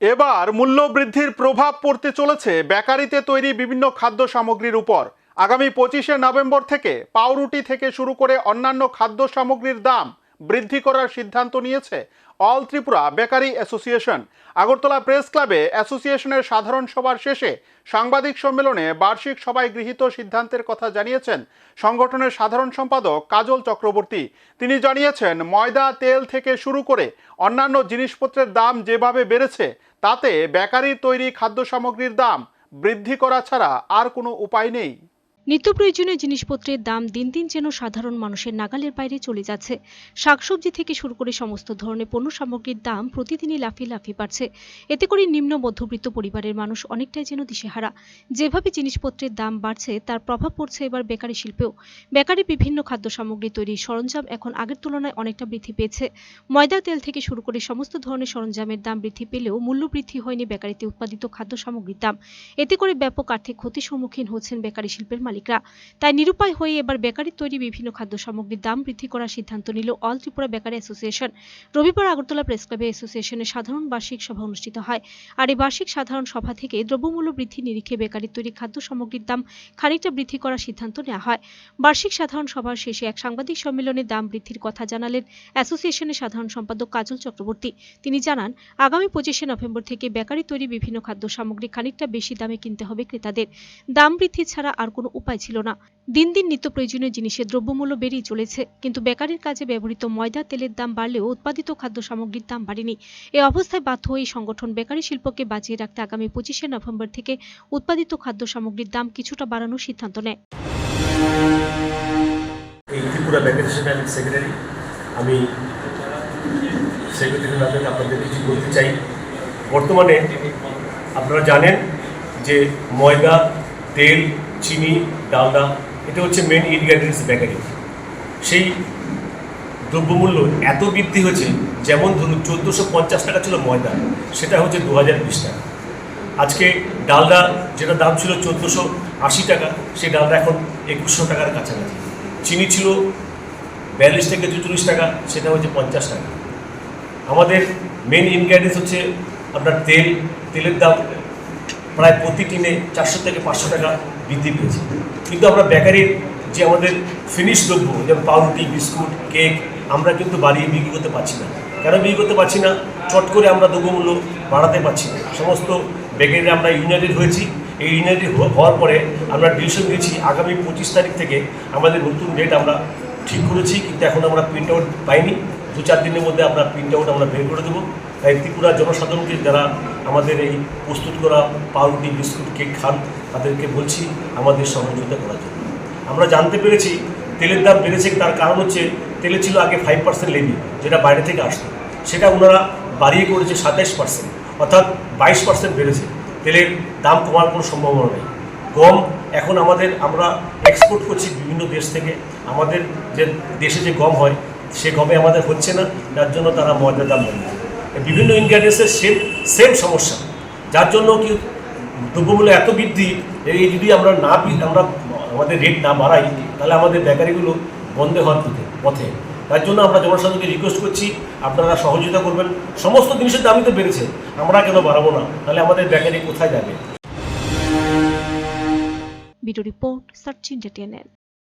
এবার মূল্যবৃদ্ধির প্রভাব পড়তে চলেছে বেকারিতে তৈরি বিভিন্ন খাদ্য সামগ্রীর উপর। আগামী পঁচিশে নভেম্বর থেকে পাউরুটি থেকে শুরু করে অন্যান্য খাদ্য সামগ্রীর দাম বৃদ্ধি করার সিদ্ধান্ত নিয়েছে all Tripura bakery association. Agartala press ক্লাবে অ্যাসোসিয়েশনের সাধারণ সভার শেষে সাংবাদিক সম্মেলনে বার্ষিক সভায় গৃহীত সিদ্ধান্তের কথা জানিয়েছেন সংগঠনের সাধারণ সম্পাদক কাজল চক্রবর্তী। তিনি জানিয়েছেন, ময়দা, তেল থেকে শুরু করে অন্যান্য জিনিসপত্রের দাম যেভাবে বেড়েছে, তাতে বেকারির তৈরি খাদ্য সামগ্রীর দাম বৃদ্ধি করা ছাড়া আর কোনো উপায় নেই। নিত্য প্রয়োজনীয় জিনিসপত্রের দাম দিন দিন যেন সাধারণ মানুষের নাগালের বাইরে চলে যাচ্ছে। শাকসবজি থেকে শুরু করে সমস্ত ধরনের পণ্য সামগ্রীর দাম প্রতিদিনই লাফিয়ে লাফিয়ে বাড়ছে। এতে করে নিম্ন মধ্যবিত্ত পরিবারের মানুষ অনেকটাই যেন দিশেহারা। যেভাবে জিনিসপত্রের দাম বাড়ছে, তার প্রভাব পড়ছে এবার বেকারি শিল্পেও। বেকারি বিভিন্ন খাদ্য সামগ্রী তৈরির সরঞ্জাম এখন আগের তুলনায় অনেকটা বৃদ্ধি পেয়েছে। ময়দা, তেল থেকে শুরু করে সমস্ত ধরনের সরঞ্জামের দাম বৃদ্ধি পেলেও মূল্য বৃদ্ধি হয়নি বেকারিতে উৎপাদিত খাদ্য সামগ্রীর দাম। এতে করে ব্যাপক আর্থিক ক্ষতির সম্মুখীন হচ্ছেন বেকারি শিল্পের মালিকরা। তাই নিরুপায় হয়ে এবার বেকারির তৈরি বিভিন্ন খাদ্য সামগ্রীর দাম বৃদ্ধি করার সিদ্ধান্ত নিল অল ত্রিপুরা বেকারি অ্যাসোসিয়েশন। রবিবার আগরতলা প্রেস ক্লাবে অ্যাসোসিয়েশনের সাধারণ বার্ষিক সভা অনুষ্ঠিত হয়। আর এই বার্ষিক সাধারণ সভা থেকে দ্রব্যমূল্য বৃদ্ধি নিরিখে বেকারির তৈরি খাদ্য সামগ্রীর দাম খানিকটা বৃদ্ধি করার সিদ্ধান্ত নেওয়া হয়। বার্ষিক সাধারণ সভার শেষে এক সাংবাদিক সম্মেলনে দাম বৃদ্ধির কথা জানালেন অ্যাসোসিয়েশনের সাধারণ সম্পাদক কাজল চক্রবর্তী। তিনি জানান, আগামী পঁচিশে নভেম্বর থেকে বেকারি তৈরি বিভিন্ন খাদ্য সামগ্রী খানিকটা বেশি দামে কিনতে হবে ক্রেতাদের। দাম বৃদ্ধি ছাড়া আর কোনো উপায় ছিল না। দিন দিন নিত্য প্রয়োজনীয় জিনিসের দ্রব্যমূল্য বেড়েই চলেছে, কিন্তু বেকারির কাজে ব্যবহৃত ময়দা, তেলের দাম বাড়লেও উৎপাদিত খাদ্য সামগ্রীর দাম বাড়েনি। এই অবস্থায় বাধ্য হয়ে সংগঠন বেকারি শিল্পকে বাঁচিয়ে রাখতে আগামী পঁচিশে নভেম্বর থেকে উৎপাদিত খাদ্য সামগ্রীর দাম কিছুটা বাড়ানোর সিদ্ধান্ত নেয়। আমি নামে আপনাদের কিছু বলতে চাই। বর্তমানে আপনারা জানেন যে ময়দা, তেল চিনি ডালদা এটা হচ্ছে মেন ইনগ্রেডিয়েন্টস বেকারি সেই দ্রব্যমূল্য এত বৃদ্ধি হয়েছে, যেমন ধরুন চোদ্দোশো পঞ্চাশ টাকা ছিল ময়দা, সেটা হচ্ছে দু হাজার বিশ টাকা। আজকে ডালদা যেটা দাম ছিল চোদ্দোশো আশি টাকা, সেই ডালদা এখন একুশশো টাকার কাছাকাছি। চিনি ছিল বিয়াল্লিশ থেকে চুচল্লিশ টাকা, সেটা হচ্ছে পঞ্চাশ টাকা। আমাদের মেন ইনগ্রেডিয়েন্টস হচ্ছে আপনার তেল, তেলের দাম প্রায় প্রতি টিনে চারশো থেকে পাঁচশো টাকা বৃদ্ধি পেয়েছে। কিন্তু আমরা বেকারির যে আমাদের ফিনিশ দ্রব্য, যেমন পাউরুটি, বিস্কুট কেক আমরা কিন্তু বাড়িয়ে বিক্রি করতে পারছি না। কেন বিক্রি করতে পারছি না? চট করে আমরা দ্রব্যমূল্য বাড়াতে পারছি না। সমস্ত বেকারিরা আমরা ইউনাইটেড হয়েছি। এই ইউনাইটেড হওয়ার পরে আমরা ডিসিশন নিয়েছি, আগামী পঁচিশ তারিখ থেকে আমাদের নতুন ডেট আমরা ঠিক করেছি, কিন্তু এখন আমরা প্রিন্ট আউট পাইনি। দু চার দিনের মধ্যে আমরা প্রিন্ট আউট আমরা বের করে দেবো। তাই ত্রিপুরা জনসাধারণকে যারা আমাদের এই প্রস্তুত করা পাউরুটি বিস্কুট কেক খান, তাদেরকে বলছি আমাদের সহযোগিতা করার জন্য। আমরা জানতে পেরেছি, তেলের দাম বেড়েছে, তার কারণ হচ্ছে তেলে ছিল আগে ফাইভ পার্সেন্ট লেবি, যেটা বাইরে থেকে আসতো। সেটা ওনারা বাড়িয়ে করেছে সাতাইশ পার্সেন্ট অর্থাৎ বাইশ পার্সেন্ট বেড়েছে। তেলের দাম কমার কোনো সম্ভাবনা নেই। গম এখন আমাদের, আমরা এক্সপোর্ট করছি বিভিন্ন দেশ থেকে। আমাদের যে দেশে যে গম হয়, সে গমে আমাদের হচ্ছে না, যার জন্য তারা ময়দার দাম বাড়িয়েছে বিভিন্ন ইনগ্রেডিয়েন্টসের সেম সেম সমস্যা। যার জন্য কি দ্রব্যমূল্য এত বৃদ্ধি, এই যদি আমরা না আমরা আমাদের রেট না বাড়াই, তাহলে আমাদের বেকারিগুলো বন্ধ হওয়ার পথে পথে। তার জন্য আমরা জনসাধারণকে রিকোয়েস্ট করছি, আপনারা সহযোগিতা করবেন। সমস্ত জিনিসের দামই তো বেড়েছে, আমরা কেন বাড়াবো না? তাহলে আমাদের বেকারি কোথায় যাবে? Video report search India